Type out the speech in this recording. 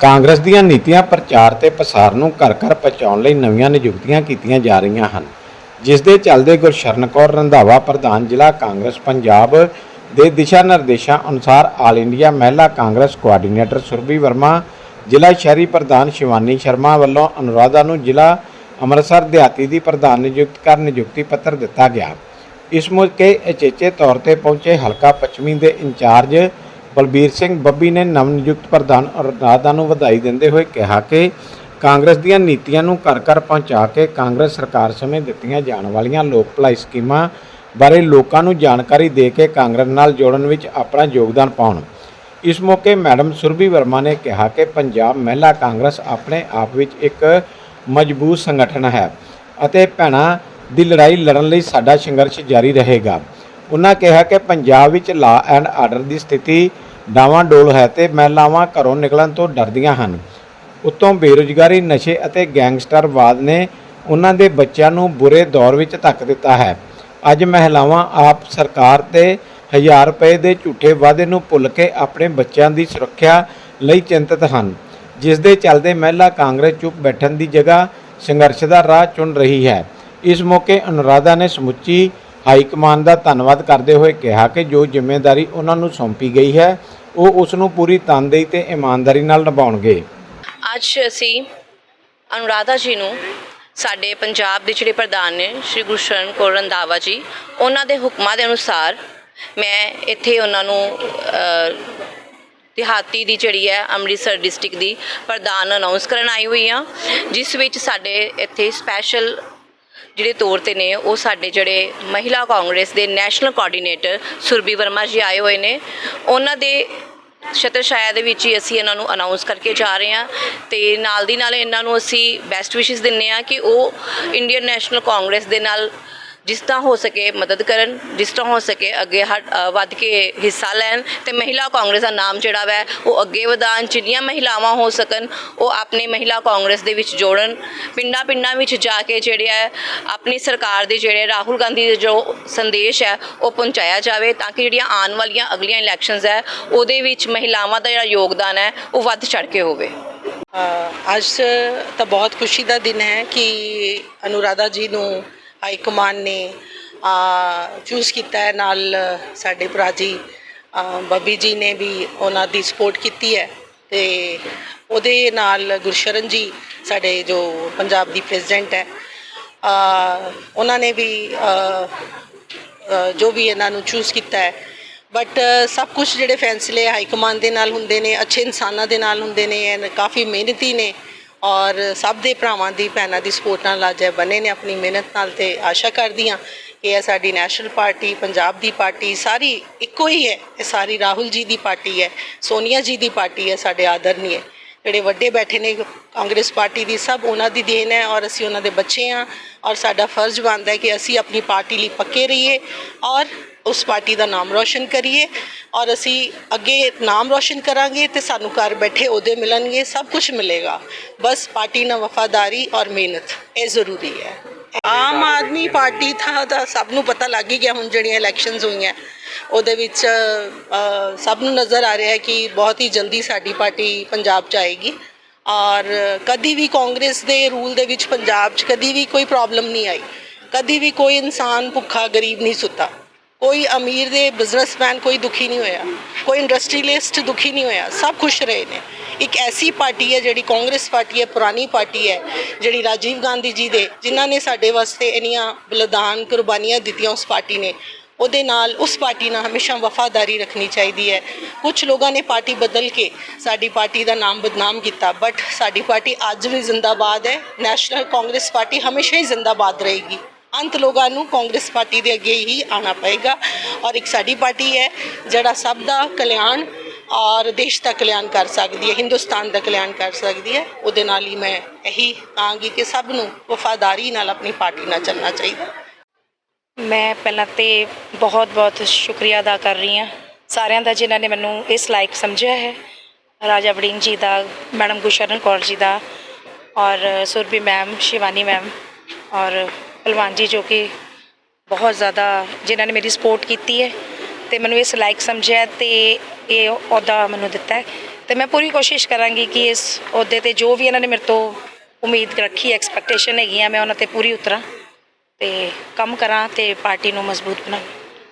ਕਾਂਗਰਸ ਦੀਆਂ ਨੀਤੀਆਂ ਪ੍ਰਚਾਰ ਤੇ ਪ੍ਰਸਾਰ ਨੂੰ ਘਰ ਘਰ ਪਹੁੰਚਾਉਣ ਲਈ ਨਵੀਆਂ ਨਿਯੁਕਤੀਆਂ ਕੀਤੀਆਂ ਜਾ ਰਹੀਆਂ ਹਨ, ਜਿਸ ਦੇ ਚੱਲਦੇ ਗੁਰਸ਼ਰਨ ਕੌਰ ਰੰਧਾਵਾ, ਪ੍ਰਧਾਨ ਜ਼ਿਲ੍ਹਾ ਕਾਂਗਰਸ ਪੰਜਾਬ ਦੇ ਦਿਸ਼ਾ ਨਿਰਦੇਸ਼ਾਂ ਅਨੁਸਾਰ ਆਲ ਇੰਡੀਆ ਮਹਿਲਾ ਕਾਂਗਰਸ ਕੋਆਰਡੀਨੇਟਰ ਸੁਰਭੀ ਵਰਮਾ, ਜ਼ਿਲ੍ਹਾ ਸ਼ਹਿਰੀ ਪ੍ਰਧਾਨ ਸ਼ਿਵਾਨੀ ਸ਼ਰਮਾ ਵੱਲੋਂ ਅਨੁਰਾਧਾ ਨੂੰ ਜ਼ਿਲ੍ਹਾ ਅੰਮ੍ਰਿਤਸਰ ਦਿਹਾਤੀ ਦੀ ਪ੍ਰਧਾਨ ਨਿਯੁਕਤ ਕਰ ਨਿਯੁਕਤੀ ਪੱਤਰ ਦਿੱਤਾ ਗਿਆ। ਇਸ ਮੌਕੇ ਅਚੇਚੇ ਤੌਰ ਤੇ ਪਹੁੰਚੇ ਹਲਕਾ ਪੱਛਮੀ ਦੇ ਇੰਚਾਰਜ ਬਲਬੀਰ ਸਿੰਘ ਬੱਬੀ ਨੇ ਨਵ ਨਿਯੁਕਤ ਪ੍ਰਧਾਨ ਅਨੁਰਾਧਾ ਨੂੰ ਵਧਾਈ ਦਿੰਦੇ ਹੋਏ ਕਿਹਾ ਕਿ ਕਾਂਗਰਸ ਦੀਆਂ ਨੀਤੀਆਂ ਨੂੰ ਘਰ ਘਰ ਪਹੁੰਚਾ ਕੇ ਕਾਂਗਰਸ ਸਰਕਾਰ ਸਮੇਂ ਦਿੱਤੀਆਂ ਜਾਣ ਵਾਲੀਆਂ ਲੋਕ ਭਲਾਈ ਸਕੀਮਾਂ ਬਾਰੇ ਲੋਕਾਂ ਨੂੰ ਜਾਣਕਾਰੀ ਦੇ ਕੇ ਕਾਂਗਰਸ ਨਾਲ ਜੋੜਨ ਵਿੱਚ ਆਪਣਾ ਯੋਗਦਾਨ ਪਾਉਣ। ਇਸ ਮੌਕੇ ਮੈਡਮ ਸੁਰਭੀ ਵਰਮਾ ਨੇ ਕਿਹਾ ਕਿ ਪੰਜਾਬ ਮਹਿਲਾ ਕਾਂਗਰਸ ਆਪਣੇ ਆਪ ਵਿੱਚ ਇੱਕ ਮਜ਼ਬੂਤ ਸੰਗਠਨ ਹੈ ਅਤੇ ਭੈਣਾਂ ਦੀ ਲੜਾਈ ਲੜਨ ਲਈ ਸਾਡਾ ਸੰਘਰਸ਼ ਜਾਰੀ ਰਹੇਗਾ। ਉਹਨਾਂ ਕਿਹਾ ਕਿ ਪੰਜਾਬ ਵਿੱਚ ਲਾ ਐਂਡ ਆਰਡਰ ਦੀ ਸਥਿਤੀ ਡਾਵਾਂਡੋਲ ਹੈ ਤੇ ਮਹਿਲਾਵਾਂ ਘਰੋਂ ਨਿਕਲਣ ਤੋਂ ਡਰਦੀਆਂ ਹਨ। ਉੱਤੋਂ ਬੇਰੁਜ਼ਗਾਰੀ, ਨਸ਼ੇ ਅਤੇ ਗੈਂਗਸਟਰਵਾਦ ਨੇ ਉਹਨਾਂ ਦੇ ਬੱਚਿਆਂ ਨੂੰ ਬੁਰੇ ਦੌਰ ਵਿੱਚ ਧੱਕ ਦਿੱਤਾ ਹੈ। ਅੱਜ ਮਹਿਲਾਵਾਂ ਆਪ ਸਰਕਾਰ ਤੇ ਹਜ਼ਾਰ ਰੁਪਏ ਦੇ ਝੂਠੇ ਵਾਅਦੇ ਨੂੰ ਭੁੱਲ ਕੇ ਆਪਣੇ ਬੱਚਿਆਂ ਦੀ ਸੁਰੱਖਿਆ ਲਈ ਚਿੰਤਤ ਹਨ। ਜਿਸ ਦੇ ਚੱਲਦੇ ਮਹਿਲਾ ਕਾਂਗਰਸ ਚੁੱਪ ਬੈਠਣ ਦੀ ਜਗ੍ਹਾ ਸੰਘਰਸ਼ ਦਾ ਰਾਹ ਚੁਣ ਰਹੀ ਹੈ। ਇਸ ਮੌਕੇ ਅਨੁਰਾਧਾ ਨੇ ਸਮੁੱਚੀ ਹਾਈ ਕਮਾਨ ਦਾ ਧੰਨਵਾਦ ਕਰਦੇ ਹੋਏ ਕਿਹਾ ਕਿ ਜੋ ਜ਼ਿੰਮੇਵਾਰੀ ਉਹਨਾਂ ਨੂੰ ਸੌਂਪੀ ਗਈ ਹੈ, ਉਹ ਉਸ ਨੂੰ ਪੂਰੀ ਤਨਦੇਹੀ ਤੇ ਇਮਾਨਦਾਰੀ ਨਾਲ ਨਿਭਾਉਣਗੇ। ਅੱਜ ਅਸੀਂ ਅਨੁਰਾਧਾ ਜੀ ਨੂੰ ਸਾਡੇ ਪੰਜਾਬ ਦੇ ਜਿਹੜੇ ਪ੍ਰਧਾਨ ਨੇ, ਸ਼੍ਰੀ ਗੁਰਸ਼ਰਨ ਕੌਰ ਰੰਧਾਵਾ ਜੀ, ਉਹਨਾਂ ਦੇ ਹੁਕਮਾਂ ਦੇ ਅਨੁਸਾਰ ਮੈਂ ਇੱਥੇ ਉਹਨਾਂ ਨੂੰ ਦਿਹਾਤੀ ਦੀ ਜਿਹੜੀ ਹੈ ਅੰਮ੍ਰਿਤਸਰ ਡਿਸਟ੍ਰਿਕਟ ਦੀ ਪ੍ਰਧਾਨ ਅਨਾਉਂਸ ਕਰਨ ਆਈ ਹੋਈ ਆ ਜਿਸ ਵਿੱਚ ਸਾਡੇ ਇੱਥੇ ਸਪੈਸ਼ਲ ਜਿਹੜੇ ਤੌਰ ਤੇ ਨੇ, ਉਹ ਸਾਡੇ ਜਿਹੜੇ ਮਹਿਲਾ ਕਾਂਗਰਸ ਦੇ ਨੈਸ਼ਨਲ ਕੋਆਰਡੀਨੇਟਰ ਸੁਰਭੀ ਵਰਮਾ ਜੀ ਆਏ ਹੋਏ ਨੇ। ਉਹਨਾਂ ਦੇ ਛਤਰ ਛਾਇਆ ਦੇ ਵਿੱਚ ਹੀ ਅਸੀਂ ਇਹਨਾਂ ਨੂੰ ਅਨਾਉਂਸ ਕਰਕੇ ਜਾ ਰਹੇ ਹਾਂ ਤੇ ਨਾਲ ਦੀ ਨਾਲ ਇਹਨਾਂ ਨੂੰ ਅਸੀਂ ਬੈਸਟ ਵਿਸ਼ੇਸ ਦਿੰਨੇ ਆ ਕਿ ਉਹ ਇੰਡੀਅਨ ਨੈਸ਼ਨਲ ਕਾਂਗਰਸ ਦੇ ਨਾਲ ਜਿਸ ਤਰ੍ਹਾਂ ਹੋ ਸਕੇ ਮਦਦ ਕਰਨ, ਜਿਸ ਤਰ੍ਹਾਂ ਹੋ ਸਕੇ ਅੱਗੇ ਹਟ- ਵੱਧ ਕੇ ਹਿੱਸਾ ਲੈਣ ਤੇ ਮਹਿਲਾ ਕਾਂਗਰਸ ਦਾ ਨਾਮ ਜਿਹੜਾ ਵੈ, ਉਹ ਅੱਗੇ ਵਧਾਉਣ, ਜਿੰਨੀਆਂ ਮਹਿਲਾਵਾਂ ਹੋ ਸਕਣ, ਉਹ ਆਪਣੇ ਮਹਿਲਾ ਕਾਂਗਰਸ ਦੇ ਵਿੱਚ ਜੋੜਨ। ਪਿੰਡਾਂ ਪਿੰਡਾਂ ਵਿੱਚ ਜਾ ਕੇ ਜਿਹੜੇ ਹੈ ਆਪਣੀ ਸਰਕਾਰ ਦੇ ਜਿਹੜੇ ਰਾਹੁਲ ਗਾਂਧੀ ਦੇ ਜੋ ਸੰਦੇਸ਼ ਹੈ, ਉਹ ਪਹੁੰਚਾਇਆ ਜਾਵੇ ਤਾਂ ਕਿ ਜਿਹੜੀਆਂ ਆਉਣ ਵਾਲੀਆਂ ਅਗਲੀਆਂ ਇਲੈਕਸ਼ਨਸ ਹੈ, ਉਹਦੇ ਵਿੱਚ ਮਹਿਲਾਵਾਂ ਦਾ ਜਿਹੜਾ ਯੋਗਦਾਨ ਹੈ, ਉਹ ਵੱਧ ਚੜ ਕੇ ਹੋਵੇ। ਅੱਜ ਤਾਂ ਬਹੁਤ ਖੁਸ਼ੀ ਦਾ ਦਿਨ ਹੈ ਕਿ ਅਨੁਰਾਧਾ ਜੀ ਨੂੰ ਹਾਈ ਕਮਾਂਡ ਨੇ ਚੂਜ਼ ਕੀਤਾ ਹੈ ਨਾਲ ਸਾਡੇ ਭਰਾ ਜੀ ਅ, ਬੱਬੀ ਜੀ ਨੇ ਵੀ ਉਹਨਾਂ ਦੀ ਸਪੋਰਟ ਕੀਤੀ ਹੈ ਤੇ ਉਹਦੇ ਨਾਲ ਗੁਰਸ਼ਰਨ ਜੀ ਸਾਡੇ ਜੋ ਪੰਜਾਬ ਦੀ ਪ੍ਰੈਜ਼ੀਡੈਂਟ ਹੈ ਉਹਨਾਂ ਨੇ ਵੀ ਜੋ ਵੀ ਇਹਨਾਂ ਨੂੰ ਚੂਜ਼ ਕੀਤਾ ਹੈ। ਬਟ ਸਭ ਕੁਝ ਜਿਹੜੇ ਫੈਸਲੇ ਹਾਈ ਕਮਾਂਡ ਦੇ ਨਾਲ ਹੁੰਦੇ ਨੇ ਅੱਛੇ ਇਨਸਾਨਾਂ ਦੇ ਨਾਲ ਹੁੰਦੇ ਨੇ ਐਨ ਕਾਫੀ ਮਿਹਨਤੀ ਨੇ ਔਰ ਸਭ ਦੇ ਭਰਾਵਾਂ ਦੀ, ਭੈਣਾਂ ਦੀ ਸਪੋਰਟ ਨਾਲ ਅੱਜ ਇਹ ਬਣੇ ਨੇ ਆਪਣੀ ਮਿਹਨਤ ਨਾਲ ਤੇ ਆਸ਼ਾ ਕਰਦੀ ਹਾਂ ਕਿ ਇਹ ਸਾਡੀ ਨੈਸ਼ਨਲ ਪਾਰਟੀ, ਪੰਜਾਬ ਦੀ ਪਾਰਟੀ ਸਾਰੀ ਇੱਕੋ ਹੀ ਹੈ, ਇਹ ਸਾਰੀ ਰਾਹੁਲ ਜੀ ਦੀ ਪਾਰਟੀ ਹੈ, ਸੋਨੀਆ ਜੀ ਦੀ ਪਾਰਟੀ ਹੈ, ਸਾਡੇ ਆਦਰਨੀਏ। ਜਿਹੜੇ ਵੱਡੇ ਬੈਠੇ ਨੇ, ਕਾਂਗਰਸ ਪਾਰਟੀ ਦੀ, ਸਭ ਉਹਨਾਂ ਦੀ ਦੇਣ ਹੈ ਔਰ ਅਸੀਂ ਉਹਨਾਂ ਦੇ ਬੱਚੇ ਹਾਂ ਔਰ ਸਾਡਾ ਫਰਜ਼ ਬਣਦਾ ਹੈ ਕਿ ਅਸੀਂ ਆਪਣੀ ਪਾਰਟੀ ਲਈ ਪੱਕੇ ਰਹੀਏ ਔਰ ਉਸ ਪਾਰਟੀ ਦਾ ਨਾਮ ਰੋਸ਼ਨ ਕਰੀਏ ਔਰ ਅਸੀਂ ਅੱਗੇ ਨਾਮ ਰੋਸ਼ਨ ਕਰਾਂਗੇ ਤੇ ਸਾਨੂੰ ਘਰ ਬੈਠੇ ਉਹਦੇ ਮਿਲਣਗੇ, ਸਭ ਕੁਝ ਮਿਲੇਗਾ। ਬਸ ਪਾਰਟੀ ਨਾਲ ਵਫਾਦਾਰੀ ਔਰ ਮਿਹਨਤ, ਇਹ ਜ਼ਰੂਰੀ ਹੈ। ਆਮ ਆਦਮੀ ਪਾਰਟੀ ਦਾ ਤਾਂ ਸਭ ਨੂੰ ਪਤਾ ਲੱਗ ਹੀ ਗਿਆ ਹੁਣ ਜਿਹੜੀਆਂ ਇਲੈਕਸ਼ਨਸ ਹੋਈਆਂ। ਉਹਦੇ ਵਿੱਚ ਸਭ ਨੂੰ ਨਜ਼ਰ ਆ ਰਿਹਾ ਹੈ ਕਿ ਬਹੁਤ ਹੀ ਜਲਦੀ ਸਾਡੀ ਪਾਰਟੀ ਪੰਜਾਬ 'ਚ ਆਏਗੀ। ਔਰ ਕਦੀ ਵੀ ਕਾਂਗਰਸ ਦੇ ਰੂਲ ਦੇ ਵਿੱਚ ਪੰਜਾਬ 'ਚ ਕਦੀ ਵੀ ਕੋਈ ਪ੍ਰੋਬਲਮ ਨਹੀਂ ਆਈ। ਕਦੀ ਵੀ ਕੋਈ ਇਨਸਾਨ ਭੁੱਖਾ, ਗਰੀਬ ਨਹੀਂ ਸੁੱਤਾ। ਕੋਈ ਅਮੀਰ ਦੇ ਬਿਜ਼ਨਸਮੈਨ ਕੋਈ ਦੁਖੀ ਨਹੀਂ ਹੋਇਆ। ਕੋਈ ਇੰਡਸਟਰੀਲਿਸਟ ਦੁਖੀ ਨਹੀਂ ਹੋਇਆ। ਸਭ ਖੁਸ਼ ਰਹੇ ਨੇ। ਇੱਕ ਐਸੀ ਪਾਰਟੀ ਹੈ ਜਿਹੜੀ ਕਾਂਗਰਸ ਪਾਰਟੀ ਹੈ, ਪੁਰਾਣੀ ਪਾਰਟੀ ਹੈ, ਜਿਹੜੀ ਰਾਜੀਵ ਗਾਂਧੀ ਜੀ ਦੇ, ਜਿਨ੍ਹਾਂ ਨੇ ਸਾਡੇ ਵਾਸਤੇ ਇੰਨੀਆਂ ਬਲੀਦਾਨ ਕੁਰਬਾਨੀਆਂ ਦਿੱਤੀਆਂ ਉਸ ਪਾਰਟੀ ਨੇ। ਉਹਦੇ ਨਾਲ ਉਸ ਪਾਰਟੀ ਨਾਲ ਹਮੇਸ਼ਾ ਵਫਾਦਾਰੀ ਰੱਖਣੀ ਚਾਹੀਦੀ ਹੈ। ਕੁਝ ਲੋਕਾਂ ਨੇ ਪਾਰਟੀ ਬਦਲ ਕੇ ਸਾਡੀ ਪਾਰਟੀ ਦਾ ਨਾਮ ਬਦਨਾਮ ਕੀਤਾ ਬਟ ਸਾਡੀ ਪਾਰਟੀ ਅੱਜ ਵੀ ਜ਼ਿੰਦਾਬਾਦ ਹੈ। ਨੈਸ਼ਨਲ ਕਾਂਗਰਸ ਪਾਰਟੀ ਹਮੇਸ਼ਾ ਹੀ ਜ਼ਿੰਦਾਬਾਦ ਰਹੇਗੀ। ਅੰਤ ਲੋਕਾਂ ਨੂੰ ਕਾਂਗਰਸ ਪਾਰਟੀ ਦੇ ਅੱਗੇ ਹੀ ਆਣਾ ਪਏਗਾ। ਔਰ ਇੱਕ ਸਾਡੀ ਪਾਰਟੀ ਹੈ, ਜਿਹੜਾ ਸਭ ਦਾ ਕਲਿਆਣ ਔਰ ਦੇਸ਼ ਦਾ ਕਲਿਆਣ ਕਰ ਸਕਦੀ ਹੈ, ਹਿੰਦੁਸਤਾਨ ਦਾ ਕਲਿਆਣ ਕਰ ਸਕਦੀ ਹੈ। ਉਹਦੇ ਨਾਲ ਹੀ ਮੈਂ ਇਹੀ ਕਹਾਂਗੀ ਕਿ ਸਭ ਨੂੰ ਵਫਾਦਾਰੀ ਨਾਲ ਆਪਣੀ ਪਾਰਟੀ ਨਾਲ ਚੱਲਣਾ ਚਾਹੀਦਾ। ਮੈਂ ਪਹਿਲਾਂ ਤੇ ਬਹੁਤ ਬਹੁਤ ਸ਼ੁਕਰੀਆ ਅਦਾ ਕਰ ਰਹੀ ਹਾਂ ਸਾਰਿਆਂ ਦਾ ਜਿਨ੍ਹਾਂ ਨੇ ਮੈਨੂੰ ਇਸ ਲਾਇਕ ਸਮਝਿਆ ਹੈ। ਰਾਜਾ ਵੜਿੰਗ ਜੀ ਦਾ, ਮੈਡਮ ਗੁਸ਼ਰਨ ਕੌਰ ਜੀ ਦਾ ਔਰ ਸੁਰਭੀ ਮੈਮ, ਸ਼ਿਵਾਨੀ ਮੈਮ ਔਰ ਭਲਵਾਨ ਜੀ ਜੋ ਕਿ ਬਹੁਤ ਜ਼ਿਆਦਾ ਜਿਨ੍ਹਾਂ ਨੇ ਮੇਰੀ ਸਪੋਰਟ ਕੀਤੀ ਹੈ। ਤੇ ਮੈਨੂੰ ਇਸ ਲਾਇਕ ਸਮਝਿਆ ਹੈ ਤੇ ਇਹ ਅਹੁਦਾ ਮੈਨੂੰ ਦਿੱਤਾ ਹੈ। ਤੇ ਮੈਂ ਪੂਰੀ ਕੋਸ਼ਿਸ਼ ਕਰਾਂਗੀ ਕਿ ਇਸ ਅਹੁਦੇ ਤੇ ਜੋ ਵੀ ਇਹਨਾਂ ਨੇ ਮੇਰੇ ਤੋਂ ਉਮੀਦ ਰੱਖੀ ਐਕਸਪੈਕਟੇਸ਼ਨ ਹੈਗੀਆਂ, ਮੈਂ ਉਹਨਾਂ ਤੇ ਪੂਰੀ ਉਤਰਾਂ ਤੇ ਕੰਮ ਕਰਾਂ ਤੇ ਪਾਰਟੀ ਨੂੰ ਮਜ਼ਬੂਤ ਬਣਾਵਾਂ।